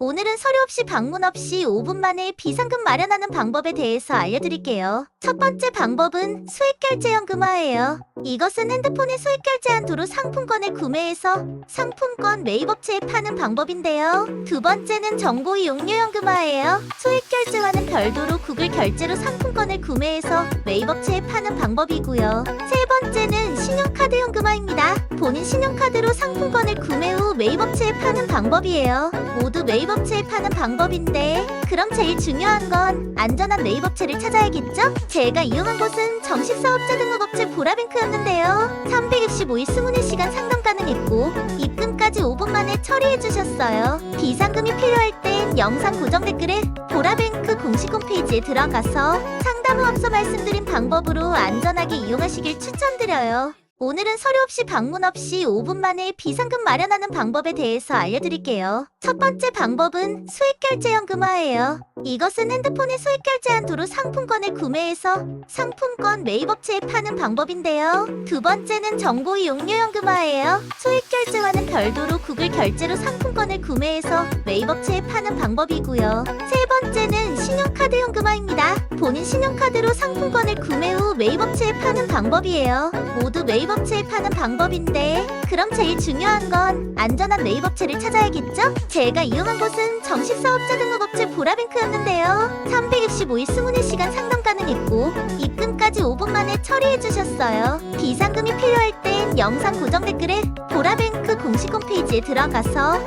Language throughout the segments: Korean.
오늘은 서류 없이 방문 없이 5분 만에 비상금 마련하는 방법에 대해서 알려드릴게요. 첫 번째 방법은 수익결제연금화예요. 이것은 핸드폰의 수익결제 한 도로 상품권을 구매해서 상품권 매입업체에 파는 방법인데요. 두 번째는 정보 이용료연금화예요. 수익결제와는 별도로 구글 결제로 상품권을 구매해서 매입업체에 파는 방법이고요. 세 번째는 신용카드 연금화입니다. 본인 신용카드로 상품권을 구매 후 매입업체에 파는 방법이에요. 모두 매입업체에 파는 방법인데 그럼 제일 중요한 건 안전한 매입업체를 찾아야겠죠? 제가 이용한 곳은 정식사업자 등록업체 보라뱅크였는데요. 365일 20시간 상담 가능했고 입금까지 5분 만에 처리해 주셨어요. 비상금이 필요할 땐 영상 고정 댓글에 보라뱅크 공식 홈페이지에 들어가서 상담 후 앞서 말씀드린 방법으로 안전하게 이용하시길 추천드려요. 오늘은 서류 없이 방문 없이 5분 만에 비상금 마련하는 방법에 대해서 알려드릴게요. 첫 번째 방법은 수익결제연금화예요. 이것은 핸드폰의 수익결제 한 도로 상품권을 구매해서 상품권 매입업체에 파는 방법인데요. 두 번째는 정보 이용료연금화예요. 수익결제와는 별도로 구글 결제로 상품권을 구매해서 매입업체에 파는 방법이고요. 세 번째는 신용카드 연금화입니다. 본인 신용카드로 상품권을 구매 후 매입업체에 파는 방법이에요. 모두 매입업체에 파는 방법인데 그럼 제일 중요한 건 안전한 매입업체를 찾아야겠죠? 제가 이용한 곳은 정식사업자 등록업체 보라뱅크였는데요. 365일 20시간 상담 가능했고 입금까지 5분 만에 처리해 주셨어요. 비상금이 필요할 땐 영상 고정 댓글에 보라뱅크 공식 홈페이지에 들어가서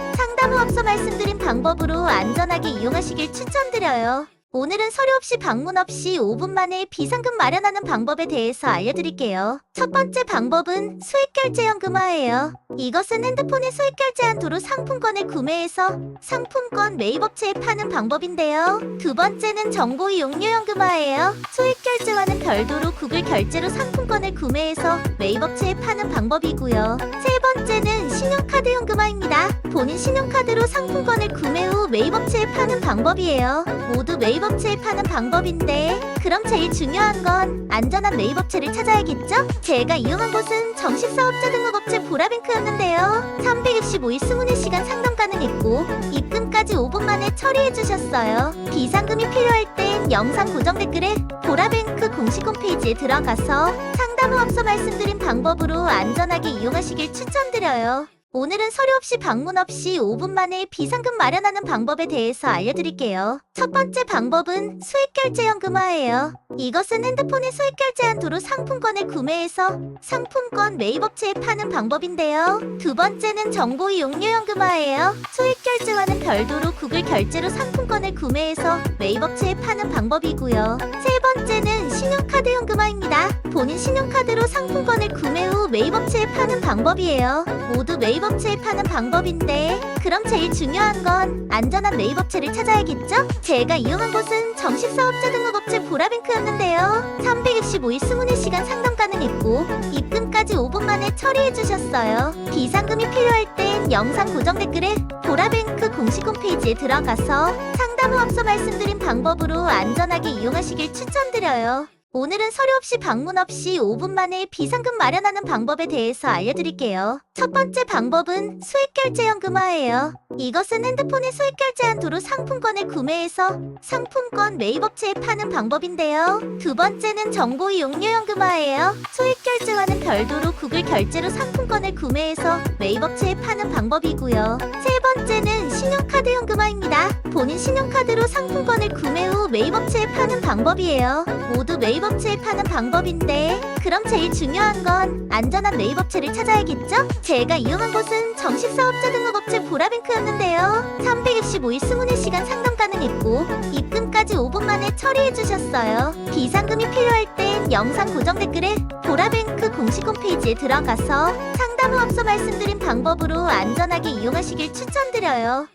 후 앞서 말씀드린 방법으로 안전하게 이용하시길 추천드려요. 오늘은 서류 없이 방문 없이 5분 만에 비상금 마련하는 방법에 대해서 알려드릴게요. 첫 번째 방법은 수익결제연금화예요. 이것은 핸드폰의 수익결제 한 도로 상품권을 구매해서 상품권 매입업체에 파는 방법인데요. 두 번째는 정보 이용료연금화예요. 수익결제와는 별도로 구글 결제로 상품권을 구매해서 매입업체에 파는 방법이고요. 세 번째는 신용카드 연금화입니다. 본인 신용카드로 상품권을 구매 후 매입업체에 파는 방법이에요. 모두 매입업 체에 파는 방법인데 그럼 제일 중요한 건 안전한 매입업체를 찾아야겠죠? 제가 이용한 곳은 정식사업자 등록업체 보라뱅크였는데요. 365일 20시간 상담 가능했고 입금까지 5분 만에 처리해 주셨어요. 비상금이 필요할 땐 영상 고정 댓글에 보라뱅크 공식 홈페이지에 들어가서 상담 후 앞서 말씀드린 방법으로 안전하게 이용하시길 추천드려요. 오늘은 서류 없이 방문 없이 5분 만에 비상금 마련하는 방법에 대해서 알려드릴게요. 첫 번째 방법은 수익결제연금화예요. 이것은 핸드폰의 수익결제 한 도로 상품권을 구매해서 상품권 매입업체에 파는 방법인데요. 두 번째는 정보 이용료연금화예요. 수익결제와는 별도로 구글 결제로 상품권을 구매해서 매입업체에 파는 방법이고요. 세 번째는 신용카드 연금화입니다. 본인 신용카드로 상품권을 구매 후 매입업체에 파는 방법이에요. 모두 매입업체에 파는 방법인데 그럼 제일 중요한 건 안전한 매입업체를 찾아야겠죠? 제가 이용한 곳은 정식사업자 등록업체 보라뱅크였는데요. 365일 20시간 상담 가능했고 입금까지 5분 만에 처리해 주셨어요. 비상금이 필요할 땐 영상 고정 댓글에 보라뱅크 공식 홈페이지에 들어가서 상담 후 앞서 말씀드린 방법으로 안전하게 이용하시길 추천드려요. 오늘은 서류 없이 방문 없이 5분 만에 비상금 마련하는 방법에 대해서 알려드릴게요. 첫 번째 방법은 수익결제연금화예요. 이것은 핸드폰의 수익결제 한 도로 상품권을 구매해서 상품권 매입업체에 파는 방법인데요. 두 번째는 정보 이용료연금화예요. 수익결제와는 별도로 구글 결제로 상품권을 구매해서 매입업체에 파는 방법이고요. 세 번째는 신용카드 연금화입니다. 본인 신용카드로 상품권을 구매 후 매입업체에 파는 방법이에요. 모두 매입업체에 파는 방법인데 그럼 제일 중요한 건 안전한 매입업체를 찾아야겠죠? 제가 이용한 곳은 정식사업자 등록업체 보라뱅크였는데요. 365일 20시간 상담 가능했고 입금 까지 5분 만에 처리해 주셨어요. 비상금이 필요할 땐 영상 고정 댓글에 보라뱅크 공식 홈페이지에 들어가서 상담 후 앞서 말씀드린 방법으로 안전하게 이용하시길 추천드려요.